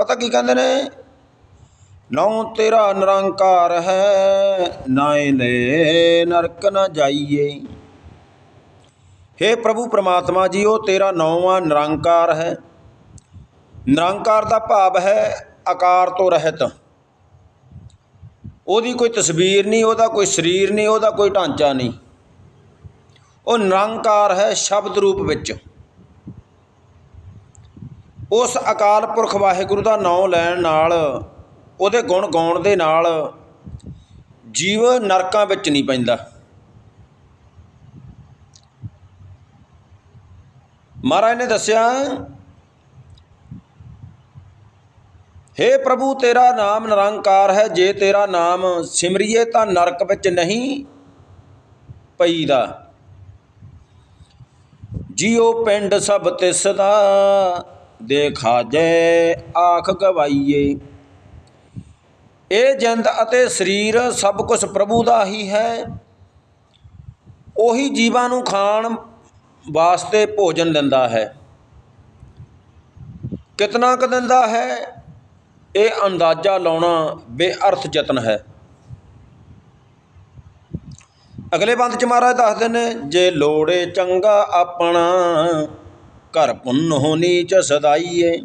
ਪਤਾ ਕੀ ਕਹਿੰਦੇ ਨੇ? ਨੌ ਤੇਰਾ ਨਿਰੰਕਾਰ ਹੈ, ਨਾਏ ਲੈ ਨਰਕ ਨਾ ਜਾਈਏ। हे ਪ੍ਰਭੂ ਪ੍ਰਮਾਤਮਾ ਜੀ, ਉਹ ਤੇਰਾ ਨੌਵਾਂ ਨਿਰੰਕਾਰ ਹੈ। ਨਿਰੰਕਾਰ ਦਾ ਭਾਵ ਹੈ ਆਕਾਰ ਤੋਂ ਰਹਿਤ। ਉਹਦੀ ਕੋਈ ਤਸਵੀਰ ਨਹੀਂ, ਉਹਦਾ ਕੋਈ ਸਰੀਰ ਨਹੀਂ, ਉਹਦਾ ਕੋਈ ਢਾਂਚਾ ਨਹੀਂ। ਉਹ ਨਿਰੰਕਾਰ ਹੈ ਸ਼ਬਦ ਰੂਪ ਵਿੱਚ। ਉਸ ਅਕਾਲ ਪੁਰਖ ਵਾਹਿਗੁਰੂ ਦਾ ਨਾਮ ਲੈਣ ਨਾਲ, ਉਹਦੇ ਗੁਣ ਗਾਉਣ ਦੇ ਨਾਲ ਜੀਵ ਨਰਕਾਂ ਵਿੱਚ ਨਹੀਂ ਪੈਂਦਾ। ਮਹਾਰਾਜ ਨੇ ਦੱਸਿਆ हे ਪ੍ਰਭੂ, ਤੇਰਾ ਨਾਮ ਨਿਰੰਕਾਰ ਹੈ, ਜੇ ਤੇਰਾ ਨਾਮ ਸਿਮਰਿਏ ਤਾਂ ਨਰਕ ਵਿੱਚ ਨਹੀਂ ਪਈਦਾ। ਜੀਉ ਪਿੰਡ ਸਭ ਤਿਸ ਦਾ ਦੇ ਜੈ, ਆਖ ਗਵਾਈਏ। ਇਹ ਜਿੰਦ ਅਤੇ ਸਰੀਰ ਸਭ ਕੁਝ ਪ੍ਰਭੂ ਦਾ ਹੀ ਹੈ। ਉਹੀ ਜੀਵਾਂ ਨੂੰ ਖਾਣ ਵਾਸਤੇ ਭੋਜਨ ਦਿੰਦਾ ਹੈ। ਕਿਤਨਾ ਕੁ ਦਿੰਦਾ ਹੈ, ਇਹ ਅੰਦਾਜ਼ਾ ਲਾਉਣਾ ਬੇਅਰਥ ਯਤਨ ਹੈ। ਅਗਲੇ ਬੰਦ ਚ ਮਹਾਰਾਜ ਦੱਸਦੇ ਨੇ, ਜੇ ਲੋੜੇ ਚੰਗਾ ਆਪਣਾ ਘਰ ਪੁੰਨ ਪੁੰਨੋ ਨੀਚ ਸਦਾਈਏ।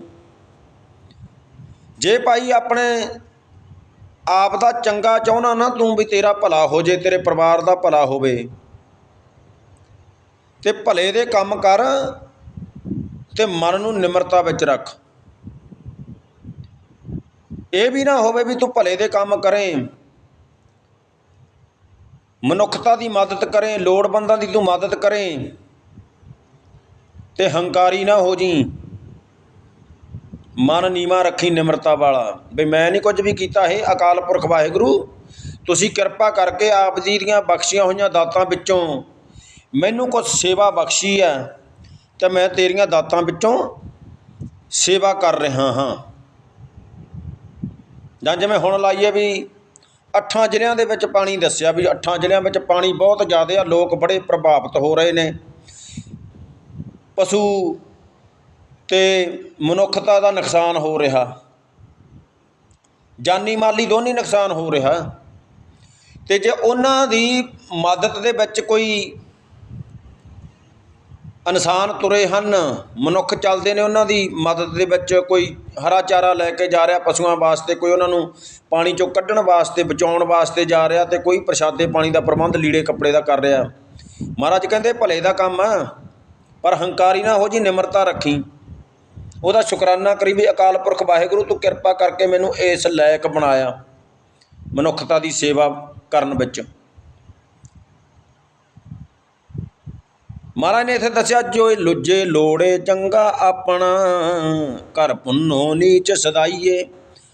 ਜੇ ਭਾਈ ਆਪਣੇ ਆਪ ਦਾ ਚੰਗਾ ਚਾਹਣਾ ਨਾ, ਤੂੰ ਵੀ ਤੇਰਾ ਭਲਾ ਹੋ ਜੇ, ਤੇਰੇ ਪਰਿਵਾਰ ਦਾ ਭਲਾ ਹੋਵੇ। ਤੇ ਭਲੇ ਦੇ ਕੰਮ ਕਰ ਤੇ ਮਨ ਨੂੰ ਨਿਮਰਤਾ ਵਿੱਚ ਰੱਖ। ਇਹ ਵੀ ਨਾ ਹੋਵੇ ਵੀ ਤੂੰ ਭਲੇ ਦੇ ਕੰਮ ਕਰੇ। ਮਨੁੱਖਤਾ ਦੀ ਮਦਦ ਕਰੇ, ਲੋੜਵੰਦਾਂ ਦੀ ਤੂੰ ਮਦਦ ਕਰੇ। ਤੇ ਹੰਕਾਰੀ ਨਾ ਹੋ ਜੀ। ਮਨ ਨੀਵਾ ਰੱਖੀ ਨਿਮਰਤਾ ਵਾਲਾ। ਵੀ ਮੈਂ ਨਹੀਂ ਕੁਝ ਵੀ ਕੀਤਾ ਹੈ ਅਕਾਲ ਪੁਰਖ ਵਾਹਿਗੁਰੂ। ਤੁਸੀਂ ਕਿਰਪਾ ਕਰਕੇ ਆਪ ਜੀ ਦੀਆਂ ਬਖਸ਼ੀਆਂ ਹੋਈਆਂ ਦਾਤਾਂ ਵਿੱਚੋਂ ਮੈਨੂੰ ਕੁਝ ਸੇਵਾ ਬਖਸ਼ੀ ਹੈ ਤੇ ਮੈਂ ਤੇਰੀਆਂ ਦਾਤਾਂ ਵਿੱਚੋਂ ਸੇਵਾ ਕਰ ਰਿਹਾ ਹਾਂ। ਜਾਂ ਜਿਵੇਂ ਹੁਣ ਲਾਈਏ ਵੀ ਅੱਠਾਂ ਜ਼ਿਲ੍ਹਿਆਂ ਦੇ ਵਿੱਚ ਪਾਣੀ ਦੱਸਿਆ ਵੀ ਅੱਠਾਂ ਜ਼ਿਲ੍ਹਿਆਂ ਵਿੱਚ ਪਾਣੀ ਬਹੁਤ ਜ਼ਿਆਦਾ ਆ, ਲੋਕ ਬੜੇ ਪ੍ਰਭਾਵਿਤ ਹੋ ਰਹੇ ਨੇ। ਪਸ਼ੂ ਅਤੇ ਮਨੁੱਖਤਾ ਦਾ ਨੁਕਸਾਨ ਹੋ ਰਿਹਾ। ਜਾਨੀ ਮਾਲੀ ਦੋਨੇ ਨੁਕਸਾਨ ਹੋ ਰਿਹਾ। ਅਤੇ ਜੇ ਉਹਨਾਂ ਦੀ ਮਦਦ ਦੇ ਵਿੱਚ ਕੋਈ ਇਨਸਾਨ ਤੁਰੇ ਹਨ, ਮਨੁੱਖ ਚੱਲਦੇ ਨੇ ਉਹਨਾਂ ਦੀ ਮਦਦ ਦੇ ਵਿੱਚ ਕੋਈ ਹਰਾ ਚਾਰਾ ਲੈ ਕੇ ਜਾ ਰਿਹਾ ਪਸ਼ੂਆਂ ਵਾਸਤੇ, ਕੋਈ ਉਹਨਾਂ ਨੂੰ ਪਾਣੀ ਚੋਂ ਕੱਢਣ ਵਾਸਤੇ, ਬਚਾਉਣ ਵਾਸਤੇ ਜਾ ਰਿਹਾ ਤੇ ਕੋਈ ਪ੍ਰਸ਼ਾਦੇ ਪਾਣੀ ਦਾ ਪ੍ਰਬੰਧ ਲੀੜੇ ਕੱਪੜੇ ਦਾ ਕਰ ਰਿਹਾ। ਮਹਾਰਾਜ ਕਹਿੰਦੇ ਭਲੇ ਦਾ ਕੰਮ ਆ। ਪਰ ਹੰਕਾਰੀ ਨਾ ਹੋ ਜੀ, ਨਿਮਰਤਾ ਰੱਖੀ। ਉਹਦਾ ਸ਼ੁਕਰਾਨਾ ਕਰੀ ਵੀ ਅਕਾਲ ਪੁਰਖ ਵਾਹਿਗੁਰੂ, ਤੂੰ ਕਿਰਪਾ ਕਰਕੇ ਮੈਨੂੰ ਇਸ ਲਾਇਕ ਬਣਾਇਆ ਮਨੁੱਖਤਾ ਦੀ ਸੇਵਾ ਕਰਨ ਵਿੱਚ। ਮਹਾਰਾਜ ਨੇ ਇੱਥੇ ਦੱਸਿਆ, ਜੋ ਲੁੱਜੇ ਲੋੜੇ ਚੰਗਾ ਆਪਣਾ, ਘਰ ਪੁੰਨੋ ਨੀਚ ਸਦਾਈਏ।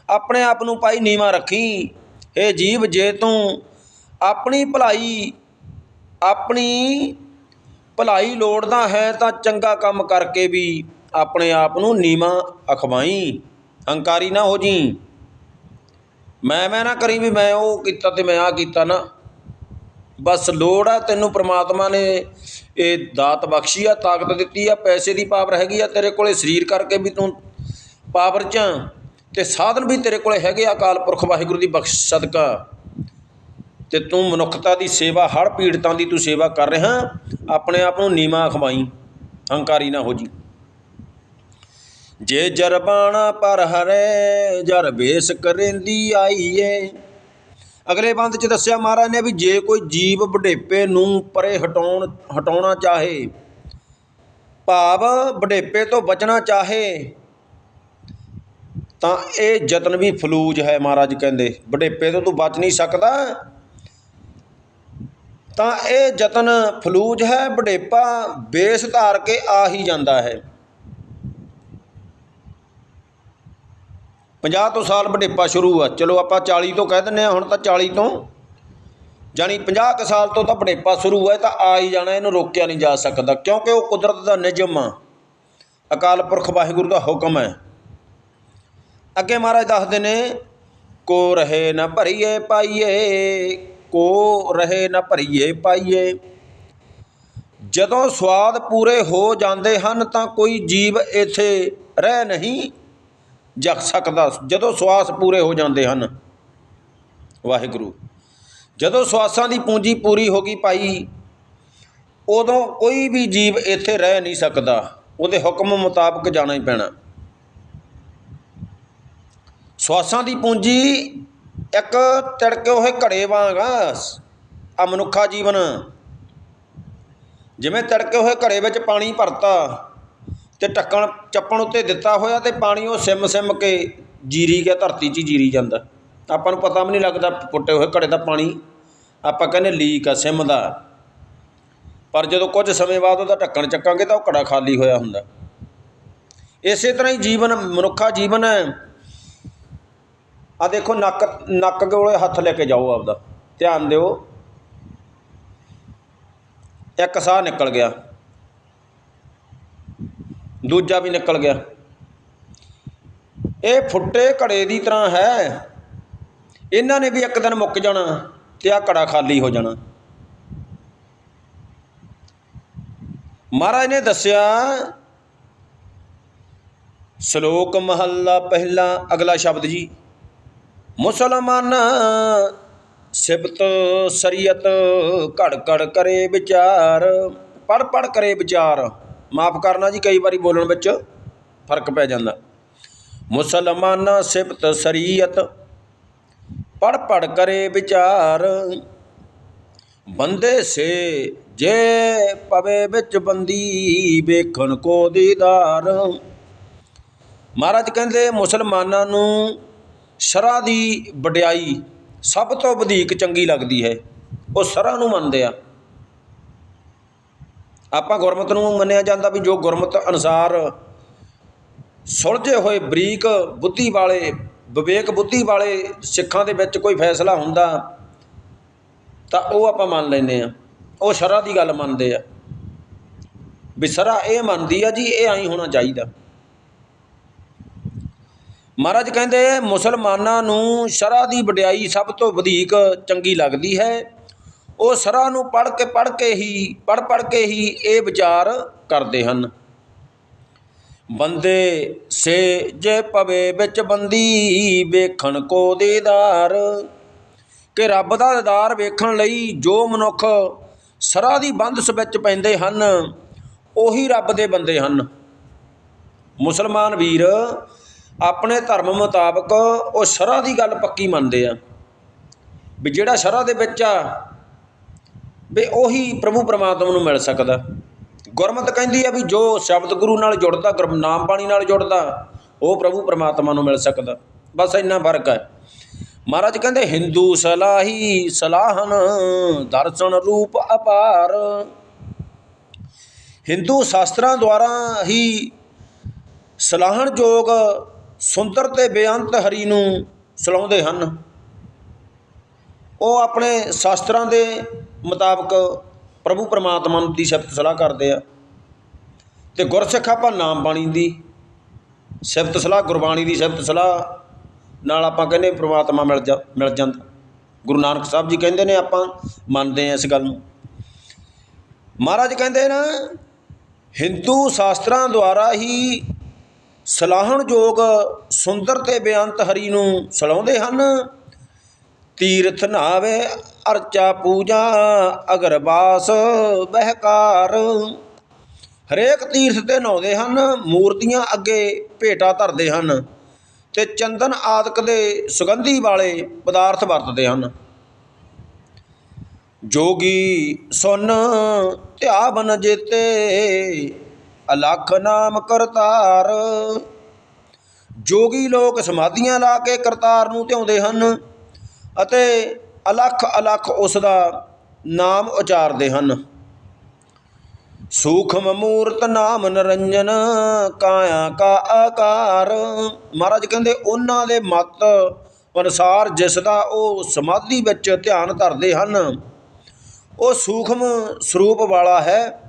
ਆਪਣੇ ਆਪ ਨੂੰ ਪਾਈ ਨੀਵਾ ਰੱਖੀ। ਇਹ ਜੀਵ, ਜੇ ਤੂੰ ਆਪਣੀ ਭਲਾਈ, ਆਪਣੀ ਭਲਾਈ ਲੋੜਦਾ ਹੈ ਤਾਂ ਚੰਗਾ ਕੰਮ ਕਰਕੇ ਵੀ ਆਪਣੇ ਆਪ ਨੂੰ ਨੀਵਾ ਅਖਵਾਈ। ਹੰਕਾਰੀ ਨਾ ਹੋ ਜੀ। ਮੈਂ ਮੈਂ ਨਾ ਕਰੀ ਵੀ ਮੈਂ ਉਹ ਕੀਤਾ ਤੇ ਮੈਂ ਆ ਕੀਤਾ ਨਾ। ਬਸ ਲੋੜ ਆ, ਤੈਨੂੰ ਪ੍ਰਮਾਤਮਾ ਨੇ ਇਹ ਦਾਤ ਬਖਸ਼ੀ ਆ, ਤਾਕਤ ਦਿੱਤੀ ਆ, ਪੈਸੇ ਦੀ ਪਾਵਰ ਹੈਗੀ ਆ, ਤੇਰੇ ਕੋਲੇ ਸਰੀਰ ਕਰਕੇ ਵੀ ਤੂੰ ਪਾਵਰ ਚ ਆਂ ਤੇ ਸਾਧਨ ਵੀ ਤੇਰੇ ਕੋਲੇ ਹੈਗੇ ਆ ਅਕਾਲ ਪੁਰਖ ਵਾਹਿਗੁਰੂ ਦੀ ਬਖਸ਼ ਸਦਕਾ। ਤੇ ਤੂੰ ਮਨੁੱਖਤਾ ਦੀ ਸੇਵਾ ਹੜ ਪੀੜਤਾਂ ਦੀ ਤੂੰ ਸੇਵਾ ਕਰ ਰਿਹਾ, ਆਪਣੇ ਆਪ ਨੂੰ ਨੀਵਾ ਖਵਾਈ। ਹੰਕਾਰੀ ਨਾ ਹੋ ਜੀ। ਜੇ ਜਰਬਾਣਾ ਪਰ ਹਰੇ, ਜਰ ਬੇਸ ਕਰੇਂਦੀ ਆਈਏ। ਅਗਲੇ ਬੰਦ ਚ ਦੱਸਿਆ ਮਹਾਰਾਜ ਨੇ ਵੀ ਜੇ ਕੋਈ ਜੀਵ ਵਡੇਪੇ ਨੂੰ ਪਰੇ ਹਟਾਉਣ, ਹਟਾਉਣਾ ਚਾਹੇ, ਭਾਵ ਵਡੇਪੇ ਤੋਂ ਬਚਣਾ ਚਾਹੇ, ਤਾਂ ਇਹ ਯਤਨ ਵੀ ਫਲੂਜ ਹੈ ਮਹਾਰਾਜ ਕਹਿੰਦੇ। ਵਡੇਪੇ ਤੋਂ ਤੂੰ ਬਚ ਨਹੀਂ ਸਕਦਾ। ਤਾਂ ਇਹ ਯਤਨ ਫਲੂਜ ਹੈ, ਵਡੇਪਾ ਬੇਸ ਧਾਰ ਕੇ ਆ ਹੀ ਜਾਂਦਾ ਹੈ। 50 ਤੋਂ ਸਾਲ ਵਡੇਪਾ ਸ਼ੁਰੂ ਆ। ਚਲੋ ਆਪਾਂ 40 ਤੋਂ ਕਹਿ ਦਿੰਨੇ ਆ ਹੁਣ ਤਾਂ 40 ਤੋਂ। ਜਾਨੀ 50 ਕੁ ਸਾਲ ਤੋਂ ਤਾਂ ਵਡੇਪਾ ਸ਼ੁਰੂ ਹੋਇਆ, ਤਾਂ ਆ ਹੀ ਜਾਣਾ, ਇਹਨੂੰ ਰੋਕਿਆ ਨਹੀਂ ਜਾ ਸਕਦਾ, ਕਿਉਂਕਿ ਉਹ ਕੁਦਰਤ ਦਾ ਨਿਯਮ ਆ। ਅਕਾਲ ਪੁਰਖ ਵਾਹਿਗੁਰੂ ਦਾ ਹੁਕਮ ਹੈ। ਅੱਗੇ ਮਹਾਰਾਜ ਦੱਸਦੇ ਨੇ, ਕੋ ਰਹੇ ਨਾ ਭਰੀਏ ਪਾਈਏ ਕੋ ਰਹੇ ਨਾ ਭਰੀਏ ਪਾਈਏ। ਜਦੋਂ ਸਵਾਦ ਪੂਰੇ ਹੋ ਜਾਂਦੇ ਹਨ ਤਾਂ ਕੋਈ ਜੀਵ ਇੱਥੇ ਰਹਿ ਨਹੀਂ ਜਗ ਸਕਦਾ। ਜਦੋਂ ਸਵਾਸ ਪੂਰੇ ਹੋ ਜਾਂਦੇ ਹਨ, ਵਾਹਿਗੁਰੂ, ਜਦੋਂ ਸਵਾਸਾਂ ਦੀ ਪੂੰਜੀ ਪੂਰੀ ਹੋ ਗਈ ਭਾਈ, ਉਦੋਂ ਕੋਈ ਵੀ ਜੀਵ ਇੱਥੇ ਰਹਿ ਨਹੀਂ ਸਕਦਾ। ਉਹਦੇ ਹੁਕਮ ਮੁਤਾਬਕ ਜਾਣਾ ਹੀ ਪੈਣਾ। ਸਵਾਸਾਂ ਦੀ ਪੂੰਜੀ ਇੱਕ ਤਿੜਕੇ ਹੋਏ ਘੜੇ ਵਾਂਗ ਆ ਮਨੁੱਖਾ ਜੀਵਨ। ਜਿਵੇਂ ਤਿੜਕੇ ਹੋਏ ਘੜੇ ਵਿੱਚ ਪਾਣੀ ਭਰਤਾ ਤੇ ਢੱਕਣ, ਚੱਪਣ ਉੱਤੇ ਦਿੱਤਾ ਹੋਇਆ ਤੇ ਪਾਣੀ ਉਹ ਸਿਮ ਸਿਮ ਕੇ ਜੀਰੀ ਗਿਆ ਧਰਤੀ 'ਚ ਜੀਰੀ ਜਾਂਦਾ। ਆਪਾਂ ਨੂੰ ਪਤਾ ਵੀ ਨਹੀਂ ਲੱਗਦਾ ਪੁੱਟੇ ਹੋਏ ਘੜੇ ਦਾ ਪਾਣੀ। ਆਪਾਂ ਕਹਿੰਦੇ ਲੀਕ ਆ, ਸਿਮ ਦਾ। ਪਰ ਜਦੋਂ ਕੁਝ ਸਮੇਂ ਬਾਅਦ ਉਹਦਾ ਢੱਕਣ ਚੱਕਾਂਗੇ ਤਾਂ ਉਹ ਘੜਾ ਖਾਲੀ ਹੋਇਆ ਹੁੰਦਾ। ਇਸੇ ਤਰ੍ਹਾਂ ਹੀ ਜੀਵਨ, ਮਨੁੱਖਾ ਜੀਵਨ ਆ ਦੇਖੋ ਨੱਕ ਨੱਕ ਕੋਲੇ ਹੱਥ ਲੈ ਕੇ ਜਾਓ ਆਪਦਾ। ਧਿਆਨ ਦਿਓ। ਇੱਕ ਸਾਹ ਨਿਕਲ ਗਿਆ। ਦੂਜਾ ਵੀ ਨਿਕਲ ਗਿਆ। ਇਹ ਫੁੱਟੇ ਘੜੇ ਦੀ ਤਰ੍ਹਾਂ ਹੈ। ਇਹਨਾਂ ਨੇ ਵੀ ਇੱਕ ਦਿਨ ਮੁੱਕ ਜਾਣਾ ਤੇ ਆ ਘੜਾ ਖਾਲੀ ਹੋ ਜਾਣਾ। ਮਹਾਰਾਜ ਨੇ ਦੱਸਿਆ, ਸ਼ਲੋਕ ਮਹੱਲਾ ਪਹਿਲਾ, ਅਗਲਾ ਸ਼ਬਦ ਜੀ। ਮੁਸਲਮਾਨ ਸਿਬਤ ਸ਼ਰੀਅਤ, ਘੜ ਘੜ ਕਰੇ ਵਿਚਾਰ, ਪੜ ਪੜ ਕਰੇ ਵਿਚਾਰ। ਮਾਫ ਕਰਨਾ ਜੀ, ਕਈ ਵਾਰੀ ਬੋਲਣ ਵਿੱਚ ਫ਼ਰਕ ਪੈ ਜਾਂਦਾ। ਮੁਸਲਮਾਨ ਸਿਬਤ ਸ਼ਰੀਅਤ, ਪੜ ਪੜ ਕਰੇ ਵਿਚਾਰ। ਬੰਦੇ ਸੇ ਜੇ ਪਵੇ ਵਿੱਚ ਬੰਦੀ, ਵੇਖਣ ਕੋ ਦੀਦਾਰ। ਮਹਾਰਾਜ ਕਹਿੰਦੇ, ਮੁਸਲਮਾਨਾਂ ਨੂੰ ਸ਼ਰ੍ਹਾ ਦੀ ਵਡਿਆਈ ਸਭ ਤੋਂ ਵਧੀਕ ਚੰਗੀ ਲੱਗਦੀ ਹੈ, ਉਹ ਸ਼ਰ੍ਹਾ ਨੂੰ ਮੰਨਦੇ ਆ। ਆਪਾਂ ਗੁਰਮਤ ਨੂੰ ਮੰਨਿਆ ਜਾਂਦਾ ਵੀ ਜੋ ਗੁਰਮਤ ਅਨੁਸਾਰ ਸੁਲਝੇ ਹੋਏ ਬਰੀਕ ਬੁੱਧੀ ਵਾਲੇ, ਵਿਵੇਕ ਬੁੱਧੀ ਵਾਲੇ ਸਿੱਖਾਂ ਦੇ ਵਿੱਚ ਕੋਈ ਫੈਸਲਾ ਹੁੰਦਾ, ਤਾਂ ਉਹ ਆਪਾਂ ਮੰਨ ਲੈਂਦੇ ਆ। ਉਹ ਸ਼ਰ੍ਹਾ ਦੀ ਗੱਲ ਮੰਨਦੇ ਆ। ਵੀ ਸ਼ਰ੍ਹਾ ਇਹ ਮੰਨਦੀ ਆ ਜੀ, ਇਹ ਆਈ ਹੋਣਾ ਚਾਹੀਦਾ। ਮਹਾਰਾਜ ਕਹਿੰਦੇ, ਮੁਸਲਮਾਨਾਂ ਨੂੰ ਸ਼ਰਾ ਦੀ ਵਡਿਆਈ ਸਭ ਤੋਂ ਵਧੇਕ ਚੰਗੀ ਲੱਗਦੀ ਹੈ। ਉਹ ਸ਼ਰਾ ਨੂੰ ਪੜ੍ਹ ਕੇ ਪੜ੍ਹ ਕੇ ਹੀ, ਪੜ੍ਹ ਪੜ੍ਹ ਕੇ ਹੀ ਇਹ ਵਿਚਾਰ ਕਰਦੇ ਹਨ। ਬੰਦੇ ਸੇ ਜੇ ਪਵੇ ਵਿੱਚ ਬੰਦੀ ਵੇਖਣ ਕੋ ਦੀਦਾਰ, ਕਿ ਰੱਬ ਦਾ ਦੀਦਾਰ ਵੇਖਣ ਲਈ ਜੋ ਮਨੁੱਖ ਸਰਾ ਦੀ ਬੰਦਸ ਵਿੱਚ ਪੈਂਦੇ ਹਨ, ਉਹੀ ਰੱਬ ਦੇ ਬੰਦੇ ਹਨ। ਮੁਸਲਮਾਨ ਵੀਰ ਆਪਣੇ ਧਰਮ ਮੁਤਾਬਕ ਉਹ ਸ਼ਰ੍ਹਾ ਦੀ ਗੱਲ ਪੱਕੀ ਮੰਨਦੇ ਆ। ਵੀ ਜਿਹੜਾ ਸ਼ਰ੍ਹਾ ਦੇ ਵਿੱਚ ਆ, ਵੀ ਉਹੀ ਪ੍ਰਭੂ ਪਰਮਾਤਮਾ ਨੂੰ ਮਿਲ ਸਕਦਾ। ਗੁਰਮਤ ਕਹਿੰਦੀ ਆ ਵੀ ਜੋ ਸ਼ਬਦ ਗੁਰੂ ਨਾਲ ਜੁੜਦਾ ਗੁਰਨਾਮ ਬਾਣੀ ਨਾਲ ਜੁੜਦਾ, ਉਹ ਪ੍ਰਭੂ ਪਰਮਾਤਮਾ ਨੂੰ ਮਿਲ ਸਕਦਾ। ਬਸ ਇੰਨਾ ਫ਼ਰਕ ਹੈ ਮਹਾਰਾਜ ਕਹਿੰਦੇ, ਹਿੰਦੂ ਸਲਾਹੀ ਸਲਾਹਨ, ਦਰਸ਼ਨ ਰੂਪ ਅਪਾਰ। ਹਿੰਦੂ ਸ਼ਾਸਤਰਾਂ ਦੁਆਰਾ ਹੀ ਸਲਾਹਣ ਯੋਗ ਸੁੰਦਰ ਤੇ ਬੇਅੰਤ ਹਰੀ ਨੂੰ ਸਲਾਉਂਦੇ ਹਨ। ਉਹ ਆਪਣੇ ਸ਼ਾਸਤਰਾਂ ਦੇ ਮੁਤਾਬਕ ਪ੍ਰਭੂ ਪਰਮਾਤਮਾ ਨੂੰ ਦੀ ਸ਼ਬਦ ਸਲਾਹ ਕਰਦੇ ਆ ਤੇ ਗੁਰਸਿੱਖ ਆਪਾਂ ਨਾਮ ਬਾਣੀ ਦੀ ਸ਼ਬਦ ਸਲਾਹ, ਗੁਰਬਾਣੀ ਦੀ ਸ਼ਬਦ ਸਲਾਹ ਨਾਲ ਆਪਾਂ ਕਹਿੰਦੇ ਪਰਮਾਤਮਾ ਮਿਲ ਜਾ, ਮਿਲ ਜਾਂਦਾ। ਗੁਰੂ ਨਾਨਕ ਸਾਹਿਬ ਜੀ ਕਹਿੰਦੇ ਨੇ ਆਪਾਂ ਮੰਨਦੇ ਆ ਇਸ ਗੱਲ ਨੂੰ। ਮਹਾਰਾਜ ਕਹਿੰਦੇ ਨਾ, ਹਿੰਦੂ ਸ਼ਾਸਤਰਾਂ ਦੁਆਰਾ ਹੀ ਸਲਾਹਣਯੋਗ ਸੁੰਦਰ ਤੇ ਬੇਅੰਤ ਹਰੀ ਨੂੰ ਸਲਾਉਂਦੇ ਹਨ, ਤੀਰਥ ਨਾਵੇ ਅਰਚਾ ਪੂਜਾ ਅਗਰਬਾਸ ਬਹਿਕਾਰ। ਹਰੇਕ ਤੀਰਥ ਤੇ ਨਹਾਉਂਦੇ ਹਨ, ਮੂਰਤੀਆਂ ਅੱਗੇ ਭੇਟਾ ਧਰਦੇ ਹਨ ਤੇ ਚੰਦਨ ਆਦਿਕ ਦੇ ਸੁਗੰਧੀ ਵਾਲੇ ਪਦਾਰਥ ਵਰਤਦੇ ਹਨ। ਜੋਗੀ ਸੁਨ ਧਿਆਵਨ ਜੇਤੇ ਅਲਖ ਨਾਮ ਕਰਤਾਰ। ਜੋਗੀ ਲੋਕ ਸਮਾਧੀਆਂ ਲਾ ਕੇ ਕਰਤਾਰ ਨੂੰ ਧਿਆਉਂਦੇ ਹਨ ਅਤੇ ਅਲਖ ਅਲਖ ਉਸ ਦਾ ਨਾਮ ਉਚਾਰਦੇ ਹਨ। ਸੂਖਮ ਮੂਰਤ ਨਾਮ ਨਰੰਜਨ, ਕਾਇਆ ਕਾ ਆਕਾਰ। ਮਹਾਰਾਜ ਕਹਿੰਦੇ, ਉਹਨਾਂ ਦੇ ਮਤ ਅਨੁਸਾਰ ਜਿਸ ਦਾ ਉਹ ਸਮਾਧੀ ਵਿੱਚ ਧਿਆਨ ਧਰਦੇ ਹਨ, ਉਹ ਸੂਖਮ ਸਰੂਪ ਵਾਲਾ ਹੈ।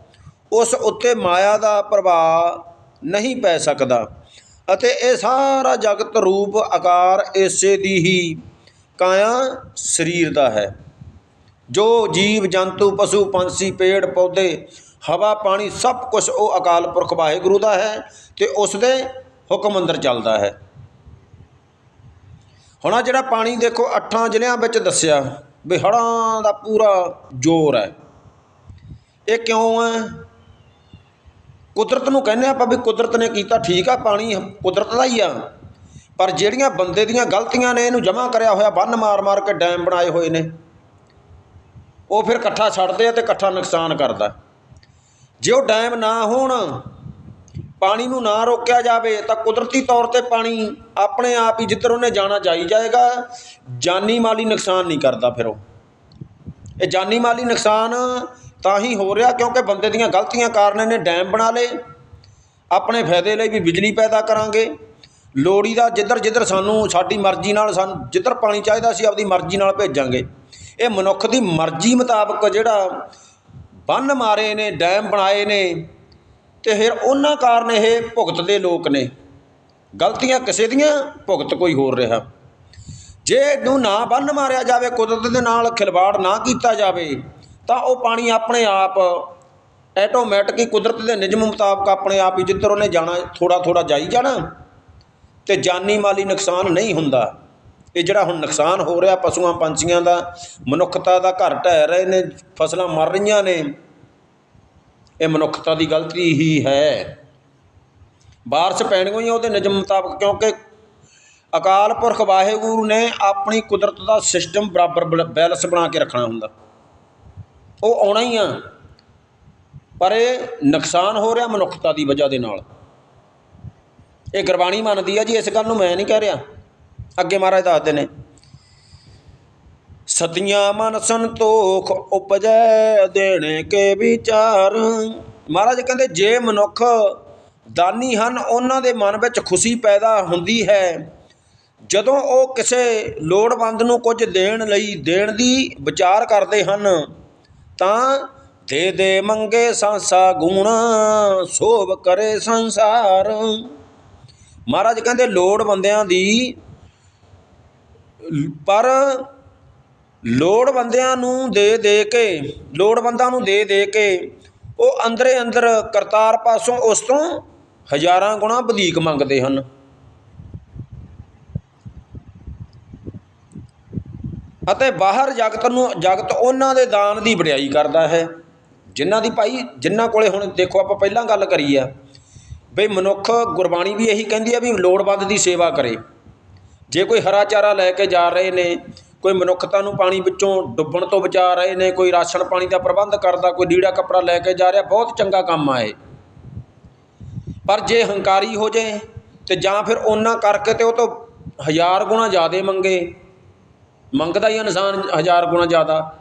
ਉਸ ਉੱਤੇ ਮਾਇਆ ਦਾ ਪ੍ਰਭਾਵ ਨਹੀਂ ਪੈ ਸਕਦਾ ਅਤੇ ਇਹ ਸਾਰਾ ਜਗਤ ਰੂਪ ਆਕਾਰ ਇਸੇ ਦੀ ਹੀ ਕਾਇਆ ਸਰੀਰ ਦਾ ਹੈ। ਜੋ ਜੀਵ, ਜੰਤੂ, ਪਸ਼ੂ, ਪੰਛੀ, ਪੇੜ, ਪੌਦੇ, ਹਵਾ, ਪਾਣੀ ਸਭ ਕੁਝ ਉਹ ਅਕਾਲ ਪੁਰਖ ਵਾਹਿਗੁਰੂ ਦਾ ਹੈ ਤੇ ਉਸ ਦੇ ਹੁਕਮ ਅੰਦਰ ਚੱਲਦਾ ਹੈ। ਹੁਣ ਆ ਜਿਹੜਾ ਪਾਣੀ ਦੇਖੋ ਅੱਠਾਂ ਜ਼ਿਲ੍ਹਿਆਂ ਵਿੱਚ ਦੱਸਿਆ ਵੀ ਹੜ੍ਹਾਂ ਦਾ ਪੂਰਾ ਜ਼ੋਰ ਹੈ। ਇਹ ਕਿਉਂ ਹੈ? ਕੁਦਰਤ ਨੂੰ ਕਹਿੰਦੇ ਆਪਾਂ ਵੀ ਕੁਦਰਤ ਨੇ ਕੀਤਾ, ਠੀਕ ਆ ਪਾਣੀ, ਕੁਦਰਤ ਦਾ ਹੀ ਆ। ਪਰ ਜਿਹੜੀਆਂ ਬੰਦੇ ਦੀਆਂ ਗਲਤੀਆਂ ਨੇ, ਇਹਨੂੰ ਜਮ੍ਹਾਂ ਕਰਿਆ ਹੋਇਆ, ਬੰਨ ਮਾਰ-ਮਾਰ ਕੇ ਡੈਮ ਬਣਾਏ ਹੋਏ ਨੇ। ਉਹ ਫਿਰ ਇਕੱਠਾ ਛੱਡਦੇ ਆ ਤੇ ਇਕੱਠਾ ਨੁਕਸਾਨ ਕਰਦਾ। ਜੇ ਉਹ ਡੈਮ ਨਾ ਹੋਣ, ਪਾਣੀ ਨੂੰ ਨਾ ਰੋਕਿਆ ਜਾਵੇ, ਤਾਂ ਕੁਦਰਤੀ ਤੌਰ ਤੇ ਪਾਣੀ ਆਪਣੇ ਆਪ ਹੀ ਜਿੱਧਰ ਉਹਨੇ ਜਾਣਾ ਜਾਈ ਜਾਏਗਾ, ਜਾਨੀ ਮਾਲੀ ਨੁਕਸਾਨ ਨਹੀਂ ਕਰਦਾ ਫਿਰ ਉਹ। ਇਹ ਜਾਨੀ ਮਾਲੀ ਨੁਕਸਾਨ ਤਾਂ ਹੀ ਹੋ ਰਿਹਾ ਕਿਉਂਕਿ ਬੰਦੇ ਦੀਆਂ ਗਲਤੀਆਂ ਕਾਰਨ ਇਹਨੇ ਡੈਮ ਬਣਾ ਲਏ। ਆਪਣੇ ਫਾਇਦੇ ਲਈ ਵੀ ਬਿਜਲੀ ਪੈਦਾ ਕਰਾਂਗੇ। ਲੋੜੀ ਦਾ ਜਿੱਧਰ ਜਿੱਧਰ ਸਾਨੂੰ ਸਾਡੀ ਮਰਜ਼ੀ ਨਾਲ ਸਾਨੂੰ ਜਿੱਧਰ ਪਾਣੀ ਚਾਹੀਦਾ ਸੀ ਆਪਦੀ ਮਰਜ਼ੀ ਨਾਲ ਭੇਜਾਂਗੇ। ਇਹ ਮਨੁੱਖ ਦੀ ਮਰਜ਼ੀ ਮੁਤਾਬਕ ਜਿਹੜਾ ਬੰਨ ਮਾਰੇ ਨੇ, ਡੈਮ ਬਣਾਏ ਨੇ ਤੇ ਫਿਰ ਉਹਨਾਂ ਕਾਰਨ ਇਹ ਭੁਗਤਦੇ ਲੋਕ ਨੇ। ਗਲਤੀਆਂ ਕਿਸੇ ਦੀਆਂ, ਭੁਗਤ ਕੋਈ ਹੋਰ ਰਿਹਾ। ਜੇ ਇਹਨੂੰ ਨਾ ਬੰਨ ਮਾਰਿਆ ਜਾਵੇ, ਕੁਦਰਤ ਦੇ ਨਾਲ ਖਿਲਵਾੜ ਨਾ ਕੀਤਾ ਜਾਵੇ ਤਾਂ ਉਹ ਪਾਣੀ ਆਪਣੇ ਆਪ ਐਟੋਮੈਟਿਕ ਹੀ ਕੁਦਰਤ ਦੇ ਨਿਯਮ ਮੁਤਾਬਕ ਆਪਣੇ ਆਪ ਹੀ ਜਿੱਧਰ ਉਹਨੇ ਜਾਣਾ ਥੋੜਾ ਥੋੜਾ ਜਾਈ ਜਾਣਾ, ਤੇ ਜਾਨੀ ਮਾਲੀ ਨੁਕਸਾਨ ਨਹੀਂ ਹੁੰਦਾ। ਇਹ ਜਿਹੜਾ ਹੁਣ ਨੁਕਸਾਨ ਹੋ ਰਿਹਾ ਪਸ਼ੂਆਂ ਪੰਛੀਆਂ ਦਾ, ਮਨੁੱਖਤਾ ਦਾ ਘਰ ਢਹਿ ਰਹੇ ਨੇ, ਫਸਲਾਂ ਮਰ ਰਹੀਆਂ ਨੇ, ਇਹ ਮਨੁੱਖਤਾ ਦੀ ਗਲਤੀ ਹੀ ਹੈ। ਬਾਰਿਸ਼ ਪੈਣੀਆਂ ਹੀ ਉਹਦੇ ਨਿਯਮ ਮੁਤਾਬਕ, ਕਿਉਂਕਿ ਅਕਾਲ ਪੁਰਖ ਵਾਹਿਗੁਰੂ ਨੇ ਆਪਣੀ ਕੁਦਰਤ ਦਾ ਸਿਸਟਮ ਬਰਾਬਰ ਬੈਲੈਂਸ ਬਣਾ ਕੇ ਰੱਖਣਾ ਹੁੰਦਾ। ਉਹ ਆਉਣਾ ਹੀ ਆ। ਪਰ ਇਹ ਨੁਕਸਾਨ ਹੋ ਰਿਹਾ ਮਨੁੱਖਤਾ ਦੀ ਵਜ੍ਹਾ ਦੇ ਨਾਲ। ਇਹ ਗੁਰਬਾਣੀ ਮੰਨਦੀ ਆ ਜੀ, ਇਸ ਗੱਲ ਨੂੰ ਮੈਂ ਨਹੀਂ ਕਹਿ ਰਿਹਾ। ਅੱਗੇ ਮਹਾਰਾਜ ਦੱਸਦੇ ਨੇ ਸਤੀਆਂ ਮਨ ਸੰਤੋਖ ਉਪਜੈ ਦੇਣੇ ਕੇ ਵਿਚਾਰ। ਮਹਾਰਾਜ ਕਹਿੰਦੇ, ਜੇ ਮਨੁੱਖ ਦਾਨੀ ਹਨ, ਉਹਨਾਂ ਦੇ ਮਨ ਵਿੱਚ ਖੁਸ਼ੀ ਪੈਦਾ ਹੁੰਦੀ ਹੈ। ਜਦੋਂ ਉਹ ਕਿਸੇ ਲੋੜਵੰਦ ਨੂੰ ਕੁਝ ਦੇਣ ਲਈ, ਦੇਣ ਦੀ ਵਿਚਾਰ ਕਰਦੇ ਹਨ ਤਾਂ ਦੇ ਦੇ ਮੰਗੇ ਸੰਸਾ ਗੁਣ, ਸੋਭ ਕਰੇ ਸੰਸਾਰ। ਮਹਾਰਾਜ ਕਹਿੰਦੇ ਲੋੜਵੰਦਿਆਂ ਦੀ, ਪਰ ਲੋੜਵੰਦਿਆਂ ਨੂੰ ਦੇ ਦੇ ਕੇ ਲੋੜਵੰਦਾਂ ਨੂੰ ਦੇ ਦੇ ਕੇ, ਉਹ ਅੰਦਰੇ ਅੰਦਰ ਕਰਤਾਰ ਪਾਸੋਂ ਉਸ ਤੋਂ ਹਜ਼ਾਰਾਂ ਗੁਣਾ ਵਧੇਕ ਮੰਗਦੇ ਹਨ। ਅਤੇ ਬਾਹਰ ਜਗਤ ਨੂੰ, ਜਗਤ ਉਹਨਾਂ ਦੇ ਦਾਨ ਦੀ ਵਡਿਆਈ ਕਰਦਾ ਹੈ। ਜਿਨ੍ਹਾਂ ਦੀ ਭਾਈ, ਜਿਨ੍ਹਾਂ ਕੋਲੇ ਹੁਣ ਦੇਖੋ ਆਪਾਂ ਪਹਿਲਾਂ ਗੱਲ ਕਰੀ ਆ ਬਈ ਮਨੁੱਖ ਗੁਰਬਾਣੀ ਵੀ ਇਹੀ ਕਹਿੰਦੀ ਆ ਵੀ ਲੋੜਵੰਦ ਦੀ ਸੇਵਾ ਕਰੇ। ਜੇ ਕੋਈ ਹਰਾ ਚਾਰਾ ਲੈ ਕੇ ਜਾ ਰਹੇ ਨੇ, ਕੋਈ ਮਨੁੱਖਤਾ ਨੂੰ ਪਾਣੀ ਵਿੱਚੋਂ ਡੁੱਬਣ ਤੋਂ ਬਚਾ ਰਹੇ ਨੇ, ਕੋਈ ਰਾਸ਼ਨ ਪਾਣੀ ਦਾ ਪ੍ਰਬੰਧ ਕਰਦਾ, ਕੋਈ ਲੀੜਾ ਕੱਪੜਾ ਲੈ ਕੇ ਜਾ ਰਿਹਾ, ਬਹੁਤ ਚੰਗਾ ਕੰਮ ਆ ਇਹ। ਪਰ ਜੇ ਹੰਕਾਰੀ ਹੋ ਜੇ ਤੇ ਜਾਂ ਫਿਰ ਉਹਨਾਂ ਕਰਕੇ ਤੇ ਉਹ ਤੋਂ ਹਜ਼ਾਰ ਗੁਣਾ ਜ਼ਿਆਦਾ ਮੰਗੇ ਮੰਗਦਾ ਹੀ ਇਨਸਾਨ ਹਜ਼ਾਰ ਗੁਣਾ ਜ਼ਿਆਦਾ।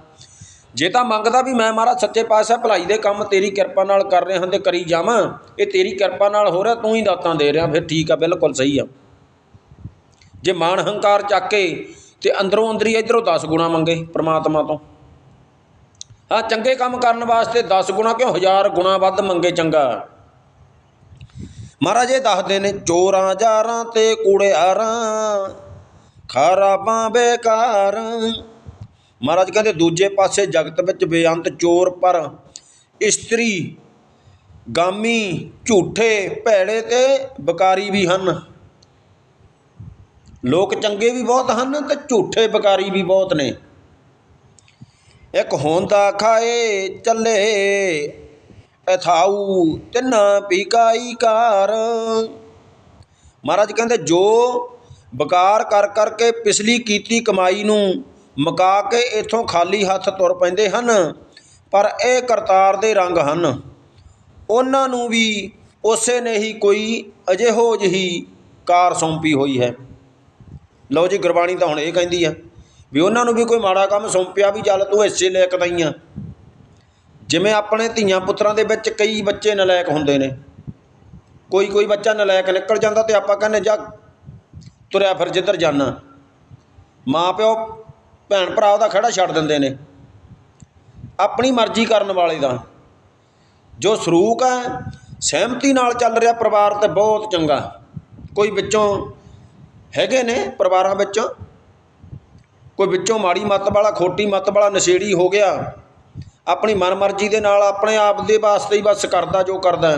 ਜੇ ਤਾਂ ਮੰਗਦਾ ਵੀ ਮੈਂ ਮਹਾਰਾਜ ਸੱਚੇ ਪਾਤਸ਼ਾਹ ਭਲਾਈ ਦੇ ਕੰਮ ਤੇਰੀ ਕਿਰਪਾ ਨਾਲ ਕਰ ਰਿਹਾ ਹਾਂ ਤੇ ਕਰੀ ਜਾਵਾਂ, ਇਹ ਤੇਰੀ ਕਿਰਪਾ ਨਾਲ ਹੋ ਰਿਹਾ, ਤੂੰ ਹੀ ਦਾਤਾਂ ਦੇ ਰਿਹਾ, ਫਿਰ ਠੀਕ ਆ, ਬਿਲਕੁਲ ਸਹੀ ਆ। ਜੇ ਮਾਨ ਹੰਕਾਰ ਚੱਕ ਕੇ ਤੇ ਅੰਦਰੋਂ ਅੰਦਰੀ ਇਧਰੋਂ 10 ਗੁਣਾ ਮੰਗੇ ਪ੍ਰਮਾਤਮਾ ਤੋਂ। ਹਾਂ ਚੰਗੇ ਕੰਮ ਕਰਨ ਵਾਸਤੇ 10 ਗੁਣਾ ਕਿਉਂ, ਹਜ਼ਾਰ ਗੁਣਾ ਵੱਧ ਮੰਗੇ ਚੰਗਾ। ਮਹਾਰਾਜ ਇਹ ਦੱਸਦੇ ਨੇ ਚੋਰਾਂ ਜਾਰਾਂ ਤੇ ਕੂੜਿਆਰਾਂ ਖਰਾਬਾਂ ਬੇਕਾਰ। ਮਹਾਰਾਜ ਕਹਿੰਦੇ, ਦੂਜੇ ਪਾਸੇ ਜਗਤ ਵਿੱਚ ਬੇਅੰਤ ਚੋਰ ਪਰ ਇਸਤਰੀ, ਗਾਮੀ, ਝੂਠੇ, ਭੈੜੇ ਤੇ ਬਕਾਰੀ ਵੀ ਹਨ। ਲੋਕ ਚੰਗੇ ਵੀ ਬਹੁਤ ਹਨ ਤੇ ਝੂਠੇ ਬਕਾਰੀ ਵੀ ਬਹੁਤ ਨੇ। ਇੱਕ ਹੋਂਦਾ ਖਾਏ, ਚੱਲੇ ਅਥਾਊ ਤਿੰਨਾ ਪੀਕਾਈ ਕਾਰ ਮਹਾਰਾਜ ਕਹਿੰਦੇ, ਜੋ ਬਕਾਰ ਕਰ ਕਰਕੇ ਪਿਛਲੀ ਕੀਤੀ ਕਮਾਈ ਨੂੰ ਮਕਾ ਕੇ ਇਥੋਂ ਖਾਲੀ ਹੱਥ ਤੁਰ ਪੈਂਦੇ ਹਨ, ਪਰ ਇਹ ਕਰਤਾਰ ਦੇ ਰੰਗ ਹਨ। ਉਹਨਾਂ ਨੂੰ ਵੀ ਉਸੇ ਨੇ ਹੀ ਕੋਈ ਅਜਿਹੋ ਜਿਹੀ ਕਾਰ ਸੌਂਪੀ ਹੋਈ ਹੈ। ਲਓ ਜੀ, ਗੁਰਬਾਣੀ ਤਾਂ ਹੁਣ ਇਹ ਕਹਿੰਦੀ ਆ ਵੀ ਉਹਨਾਂ ਨੂੰ ਵੀ ਕੋਈ ਮਾੜਾ ਕੰਮ ਸੌਂਪਿਆ ਵੀ ਚੱਲ ਤੂੰ ਹਿੱਸੇ ਲੈ ਕੇ ਦਈ ਆ। ਜਿਵੇਂ ਆਪਣੇ ਧੀਆਂ ਪੁੱਤਰਾਂ ਦੇ ਵਿੱਚ ਕਈ ਬੱਚੇ ਨਲਾਇਕ ਹੁੰਦੇ ਨੇ। ਕੋਈ ਕੋਈ ਬੱਚਾ ਨਲਾਇਕ ਨਿਕਲ ਜਾਂਦਾ ਤੇ ਆਪਾਂ ਕਹਿੰਦੇ ਜਾ ਤੁਰਿਆ ਫਿਰ ਜਿੱਧਰ ਜਾਣਾ। ਮਾਂ ਪਿਓ, ਭੈਣ ਭਰਾ ਉਹਦਾ ਖੜਾ ਛੱਡ ਦਿੰਦੇ ਨੇ। ਆਪਣੀ ਮਰਜ਼ੀ ਕਰਨ ਵਾਲੇ ਦਾ। ਜੋ ਸਰੂਕ ਹੈ, ਸਹਿਮਤੀ ਨਾਲ ਚੱਲ ਰਿਹਾ ਪਰਿਵਾਰ ਤੇ ਬਹੁਤ ਚੰਗਾ। ਕੋਈ ਵਿੱਚੋਂ ਹੈਗੇ ਨੇ ਪਰਿਵਾਰਾਂ ਵਿੱਚ। ਕੋਈ ਵਿੱਚੋਂ ਮਾੜੀ ਮੱਤ ਵਾਲਾ, ਖੋਟੀ ਮੱਤ ਵਾਲਾ, ਨਸ਼ੇੜੀ ਹੋ ਗਿਆ। ਆਪਣੀ ਮਨਮਰਜ਼ੀ ਦੇ ਨਾਲ ਆਪਣੇ ਆਪ ਦੇ ਵਾਸਤੇ ਹੀ ਬਸ ਕਰਦਾ ਜੋ ਕਰਦਾ।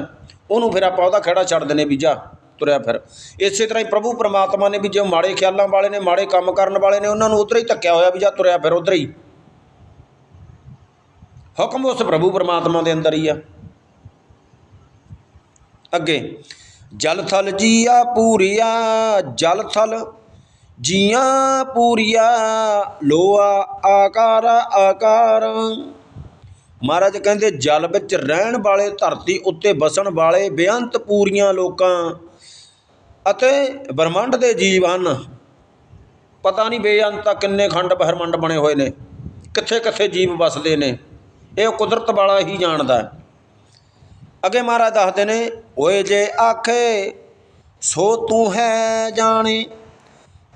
ਉਹਨੂੰ ਫਿਰ ਆਪਾਂ ਉਹਦਾ ਖੜਾ ਛੱਡ ਦਿੰਦੇ ਵੀ ਜਾ। ਤੁਰਿਆ ਫਿਰ। ਇਸੇ ਤਰ੍ਹਾਂ ਹੀ ਪ੍ਰਭੂ ਪਰਮਾਤਮਾ ਨੇ ਵੀ ਜੋ ਮਾੜੇ ਖਿਆਲਾਂ ਵਾਲੇ ਨੇ, ਮਾੜੇ ਕੰਮ ਕਰਨ ਵਾਲੇ ਨੇ, ਉਹਨਾਂ ਨੂੰ ਉਧਰ ਹੀ ਧੱਕਿਆ ਹੋਇਆ ਵੀ ਜਾ ਤੁਰਿਆ ਫਿਰ ਉਧਰ ਹੀ। ਹੁਕਮ ਉਸ ਪ੍ਰਭੂ ਪਰਮਾਤਮਾ ਦੇ ਅੰਦਰ ਹੀ ਆ। ਅੱਗੇ, ਜਲ ਥਲ ਜੀਆ ਪੂਰੀਆ, ਜਲ ਥਲ ਜੀਆਂ ਪੂਰੀਆ, ਲੋਆ ਆਕਾਰ ਆਕਾਰ। ਮਹਾਰਾਜ ਕਹਿੰਦੇ, ਜਲ ਵਿੱਚ ਰਹਿਣ ਵਾਲੇ, ਧਰਤੀ ਉੱਤੇ ਵਸਣ ਵਾਲੇ ਬੇਅੰਤ ਪੂਰੀਆਂ ਲੋਕਾਂ ਅਤੇ ਬ੍ਰਹਮੰਡ ਦੇ ਜੀਵ ਹਨ। ਪਤਾ ਨਹੀਂ ਬੇਅੰਤ ਕਿੰਨੇ ਖੰਡ ਬ੍ਰਹਮੰਡ ਬਣੇ ਹੋਏ ਨੇ, ਕਿੱਥੇ ਕਿੱਥੇ ਜੀਵ ਵਸਦੇ ਨੇ, ਇਹ ਕੁਦਰਤ ਵਾਲਾ ਹੀ ਜਾਣਦਾ ਹੈ। ਅੱਗੇ ਮਹਾਰਾਜ ਦੱਸਦੇ ਨੇ, ਓਏ ਜੇ ਆਖੇ, ਸੋ ਤੂੰ ਹੈ ਜਾਣੇ,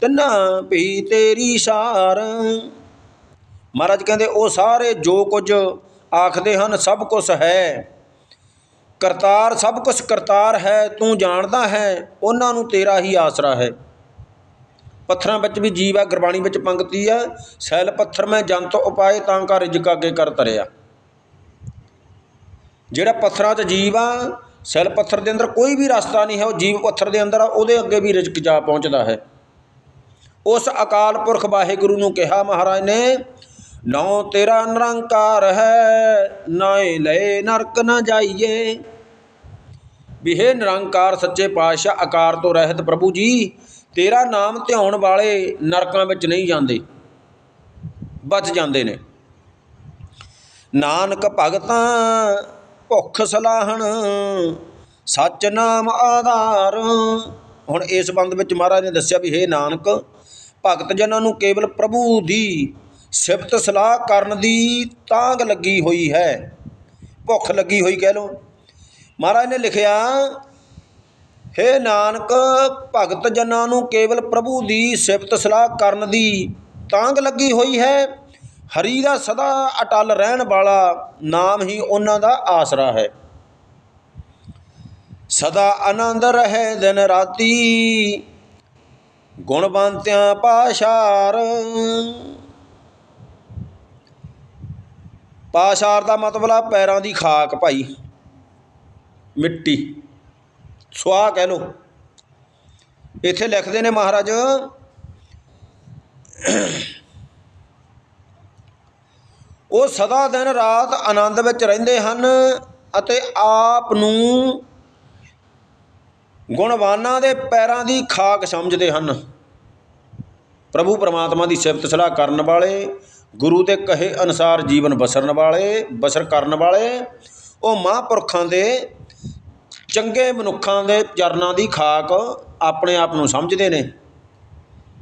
ਤਿੰਨਾ ਵੀ ਤੇਰੀ ਸਾਰ। ਮਹਾਰਾਜ ਕਹਿੰਦੇ, ਉਹ ਸਾਰੇ ਜੋ ਕੁਝ ਆਖਦੇ ਹਨ, ਸਭ ਕੁਝ ਹੈ। ਕਰਤਾਰ ਸਭ ਕੁਝ ਕਰਤਾਰ ਹੈ, ਤੂੰ ਜਾਣਦਾ ਹੈ, ਉਹਨਾਂ ਨੂੰ ਤੇਰਾ ਹੀ ਆਸਰਾ ਹੈ। ਪੱਥਰਾਂ ਵਿੱਚ ਵੀ ਜੀਵ ਹੈ, ਗੁਰਬਾਣੀ ਵਿੱਚ ਪੰਕਤੀ ਹੈ, ਸੈਲ ਪੱਥਰ ਮੈਂ ਜੰਤ ਉਪਾਏ ਤਾਂ ਕਾ ਰਿਜਕ ਅੱਗੇ ਕਰ ਤਰਿਆ ਜਿਹੜਾ ਪੱਥਰਾਂ 'ਚ ਜੀਵ ਆ, ਸੈਲ ਪੱਥਰ ਦੇ ਅੰਦਰ ਕੋਈ ਵੀ ਰਸਤਾ ਨਹੀਂ ਹੈ, ਉਹ ਜੀਵ ਪੱਥਰ ਦੇ ਅੰਦਰ ਆ, ਉਹਦੇ ਅੱਗੇ ਵੀ ਰਿਜਕ ਜਾ ਪਹੁੰਚਦਾ ਹੈ। ਉਸ ਅਕਾਲ ਪੁਰਖ ਵਾਹਿਗੁਰੂ ਨੂੰ ਕਿਹਾ ਮਹਾਰਾਜ ਨੇ ਨੌ ਤੇਰਾ ਨਿਰੰਕਾਰ ਹੈ, ਨਾਏ ਲਏ ਨਰਕ ਨਾ ਜਾਈਏ। ਵੀ ਹੈ ਨਿਰੰਕਾਰ ਸੱਚੇ ਪਾਤਸ਼ਾਹ, ਆਕਾਰ ਤੋਂ ਰਹਿਤ ਪ੍ਰਭੂ ਜੀ, ਤੇਰਾ ਨਾਮ ਧਿਆਉਣ ਵਾਲੇ ਨਰਕਾਂ ਵਿੱਚ ਨਹੀਂ ਜਾਂਦੇ। ਬਚ ਜਾਂਦੇ ਨੇ। ਨਾਨਕ ਭਗਤਾਂ, ਭੁੱਖ ਸਲਾਹਣ ਸੱਚ ਨਾਮ ਆਧਾਰ। ਹੁਣ ਇਸ ਬੰਦ ਵਿੱਚ ਮਹਾਰਾਜ ਨੇ ਦੱਸਿਆ ਵੀ ਹੈ ਨਾਨਕ, ਭਗਤ ਜਨਾਂ ਨੂੰ ਕੇਵਲ ਪ੍ਰਭੂ ਦੀ ਸਿਫਤ ਸਲਾਹ ਕਰਨ ਦੀ ਤਾਂਗ ਲੱਗੀ ਹੋਈ ਹੈ। ਭੁੱਖ ਲੱਗੀ ਹੋਈ ਕਹਿ ਲੋ ਮਹਾਰਾਜ ਨੇ ਲਿਖਿਆ, ਹੇ ਨਾਨਕ, ਭਗਤ ਜਨਾਂ ਨੂੰ ਕੇਵਲ ਪ੍ਰਭੂ ਦੀ ਸਿਫਤ ਸਲਾਹ ਕਰਨ ਦੀ ਤਾਂਗ ਲੱਗੀ ਹੋਈ ਹੈ। ਹਰੀ ਦਾ ਸਦਾ ਅਟਲ ਰਹਿਣ ਵਾਲਾ ਨਾਮ ਹੀ ਉਹਨਾਂ ਦਾ ਆਸਰਾ ਹੈ। ਸਦਾ ਆਨੰਦ ਰਹੇ ਦਿਨ ਰਾਤੀ ਗੁਣਵੰਤਿਆਂ ਪਾਸ਼ਾਰ। ਪਾਸ਼ਾਰ ਦਾ ਮਤਲਬ ਆ ਪੈਰਾਂ ਦੀ ਖਾਕ ਭਾਈ। ਮਿੱਟੀ। ਸੁਆਹ ਕਹਿ ਲੋ ਇੱਥੇ ਲਿਖਦੇ ਨੇ ਮਹਾਰਾਜ, ਉਹ ਸਦਾ ਦਿਨ ਰਾਤ ਆਨੰਦ ਵਿੱਚ ਰਹਿੰਦੇ ਹਨ ਅਤੇ ਆਪ ਨੂੰ ਗੁਣਵਾਨਾਂ ਦੇ ਪੈਰਾਂ ਦੀ ਖਾਕ ਸਮਝਦੇ ਹਨ। ਪ੍ਰਭੂ ਪਰਮਾਤਮਾ ਦੀ ਸਿਫਤ ਸਲਾਹ ਕਰਨ ਵਾਲੇ ਗੁਰੂ ਦੇ ਕਹੇ ਅਨੁਸਾਰ ਜੀਵਨ ਬਸਰਨ ਵਾਲੇ, ਬਸਰ ਕਰਨ ਵਾਲੇ, ਉਹ ਮਹਾਂਪੁਰਖਾਂ ਦੇ, ਚੰਗੇ ਮਨੁੱਖਾਂ ਦੇ ਚਰਨਾਂ ਦੀ ਖਾਕ ਆਪਣੇ ਆਪ ਨੂੰ ਸਮਝਦੇ ਨੇ।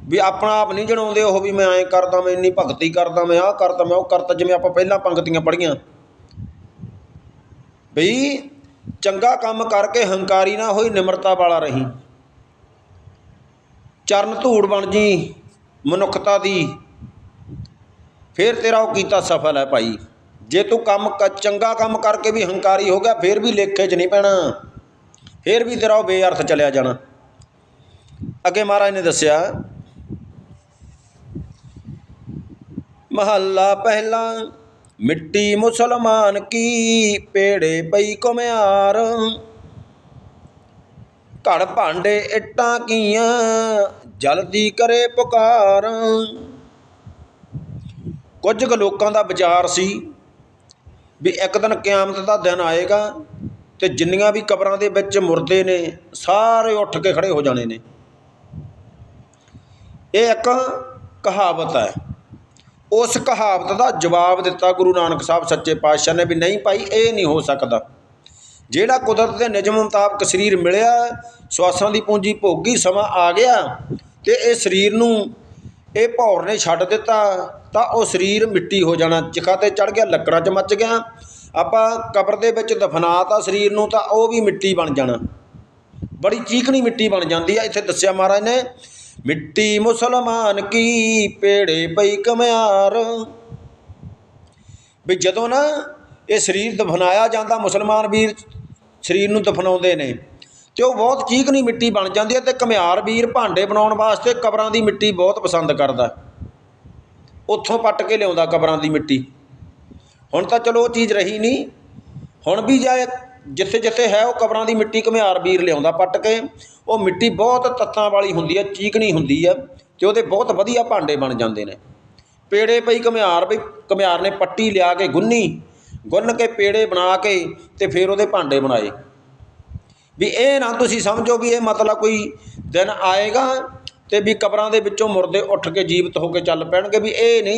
ਵੀ ਆਪਣਾ ਆਪ ਨਹੀਂ ਜਣਾਉਂਦੇ, ਉਹ ਵੀ ਮੈਂ ਐਂ ਕਰਦਾ, ਮੈਂ ਇੰਨੀ ਭਗਤੀ ਕਰਦਾ, ਮੈਂ ਆਹ ਕਰਦਾ, ਮੈਂ ਉਹ ਕਰਦਾ, ਜਿਵੇਂ ਆਪਾਂ ਪਹਿਲਾਂ ਪੰਗਤੀਆਂ ਪੜ੍ਹੀਆਂ। ਬਈ ਚੰਗਾ ਕੰਮ ਕਰਕੇ ਹੰਕਾਰੀ ਨਾ ਹੋਈ, ਨਿਮਰਤਾ ਵਾਲਾ ਰਹੀ। ਚਰਨ ਧੂੜ ਬਣ ਜੀ, ਮਨੁੱਖਤਾ ਦੀ ਫਿਰ ਤੇਰਾ ਉਹ ਕੀਤਾ ਸਫਲ ਹੈ ਭਾਈ। ਜੇ ਤੂੰ ਕੰਮ ਚੰਗਾ ਕੰਮ ਕਰਕੇ ਵੀ ਹੰਕਾਰੀ ਹੋ ਗਿਆ, ਫਿਰ ਵੀ ਲੇਖੇ 'ਚ ਨਹੀਂ ਪੈਣਾ। ਫਿਰ ਵੀ ਤੇਰਾ ਉਹ ਬੇਅਰਥ ਚਲਿਆ ਜਾਣਾ। ਅੱਗੇ ਮਹਾਰਾਜ ਨੇ ਦੱਸਿਆ, ਮਹੱਲਾ ਪਹਿਲਾ, ਮਿੱਟੀ ਮੁਸਲਮਾਨ ਕੀ ਪੇੜੇ ਪਈ ਕੁਮਿਆਰ ਘੜ ਭਾਂਡੇ ਇੱਟਾਂ ਕੀਆਂ, ਜਲਦੀ ਕਰੇ ਪੁਕਾਰ। ਕੁਝ ਕੁ ਲੋਕਾਂ ਦਾ ਵਿਚਾਰ ਸੀ ਵੀ ਇੱਕ ਦਿਨ ਕਿਆਮਤ ਦਾ ਦਿਨ ਆਏਗਾ ਅਤੇ ਜਿੰਨੀਆਂ ਵੀ ਕਬਰਾਂ ਦੇ ਵਿੱਚ ਮੁਰਦੇ ਨੇ, ਸਾਰੇ ਉੱਠ ਕੇ ਖੜੇ ਹੋ ਜਾਣੇ ਨੇ। ਇਹ ਇੱਕ ਕਹਾਵਤ ਹੈ। ਉਸ ਕਹਾਵਤ ਦਾ ਜਵਾਬ ਦਿੱਤਾ ਗੁਰੂ ਨਾਨਕ ਸਾਹਿਬ ਸੱਚੇ ਪਾਤਸ਼ਾਹ ਨੇ ਵੀ ਨਹੀਂ ਭਾਈ, ਇਹ ਨਹੀਂ ਹੋ ਸਕਦਾ। ਜਿਹੜਾ ਕੁਦਰਤ ਦੇ ਨਿਯਮ ਮੁਤਾਬਕ ਸਰੀਰ ਮਿਲਿਆ ਸਵਾਸਾਂ ਦੀ ਪੂੰਜੀ ਭੋਗੀ ਸਮਾਂ ਆ ਗਿਆ ਤੇ ਇਹ ਸਰੀਰ ਨੂੰ ਇਹ ਭੌਰ ਨੇ ਛੱਡ ਦਿੱਤਾ, ਤਾਂ ਉਹ ਸਰੀਰ ਮਿੱਟੀ ਹੋ ਜਾਣਾ। ਚਿਖਾ ਤੇ ਚੜ ਗਿਆ, ਲੱਕੜਾਂ 'ਚ ਮੱਚ ਗਿਆ। ਆਪਾਂ ਕਬਰ ਦੇ ਵਿੱਚ ਦਫਨਾਤਾ ਸਰੀਰ ਨੂੰ, ਤਾਂ ਉਹ ਵੀ ਮਿੱਟੀ ਬਣ ਜਾਣਾ। ਬੜੀ ਚੀਕਣੀ ਮਿੱਟੀ ਬਣ ਜਾਂਦੀ ਆ, ਇੱਥੇ ਦੱਸਿਆ ਮਹਾਰਾਜ ਨੇ। ਮਿੱਟੀ ਮੁਸਲਮਾਨ ਕੀ ਪੇੜੇ ਪਈ ਕਮਿਆਰ। ਵੀ ਜਦੋਂ ਨਾ ਇਹ ਸਰੀਰ ਦਫਨਾਇਆ ਜਾਂਦਾ, ਮੁਸਲਮਾਨ ਵੀਰ ਸਰੀਰ ਨੂੰ ਦਫਨਾਉਂਦੇ ਨੇ ਤੇ ਉਹ ਬਹੁਤ ਚੀਕਣੀ ਮਿੱਟੀ ਬਣ ਜਾਂਦੀ ਹੈ ਤੇ ਘਮਿਆਰ ਵੀਰ ਭਾਂਡੇ ਬਣਾਉਣ ਵਾਸਤੇ ਕਬਰਾਂ ਦੀ ਮਿੱਟੀ ਬਹੁਤ ਪਸੰਦ ਕਰਦਾ ਉੱਥੋਂ ਪੱਟ ਕੇ ਲਿਆਉਂਦਾ ਕਬਰਾਂ ਦੀ ਮਿੱਟੀ। ਹੁਣ ਤਾਂ ਚਲੋ ਉਹ ਚੀਜ਼ ਰਹੀ ਨਹੀਂ। ਹੁਣ ਵੀ ਜੇ ਜਿੱਥੇ ਜਿੱਥੇ ਹੈ ਉਹ ਕਬਰਾਂ ਦੀ ਮਿੱਟੀ ਘੁਮਿਆਰ ਵੀਰ ਲਿਆਉਂਦਾ ਪੱਟ ਕੇ। ਉਹ ਮਿੱਟੀ ਬਹੁਤ ਤੱਤਾਂ ਵਾਲੀ ਹੁੰਦੀ ਹੈ ਚੀਕਣੀ ਹੁੰਦੀ ਹੈ ਤੇ ਉਹਦੇ ਬਹੁਤ ਵਧੀਆ ਭਾਂਡੇ ਬਣ ਜਾਂਦੇ ਨੇ। ਪੇੜੇ ਪਈ ਘੁਮਿਆਰ ਵੀ ਘੁਮਿਆਰ ਨੇ ਪੱਟੀ ਲਿਆ ਕੇ ਗੁੰਨੀ, ਗੁੰਨ ਕੇ ਪੇੜੇ ਬਣਾ ਕੇ ਤੇ ਫਿਰ ਉਹਦੇ ਭਾਂਡੇ ਬਣਾਏ। ਵੀ ਇਹ ਨਾ ਤੁਸੀਂ ਸਮਝੋ ਵੀ ਇਹ ਮਤਲਬ ਕੋਈ ਦਿਨ ਆਏਗਾ ਤੇ ਵੀ ਕਬਰਾਂ ਦੇ ਵਿੱਚੋਂ ਮੁਰਦੇ ਉੱਠ ਕੇ ਜੀਵਤ ਹੋ ਕੇ ਚੱਲ ਪੈਣਗੇ ਵੀ ਇਹ ਨਹੀਂ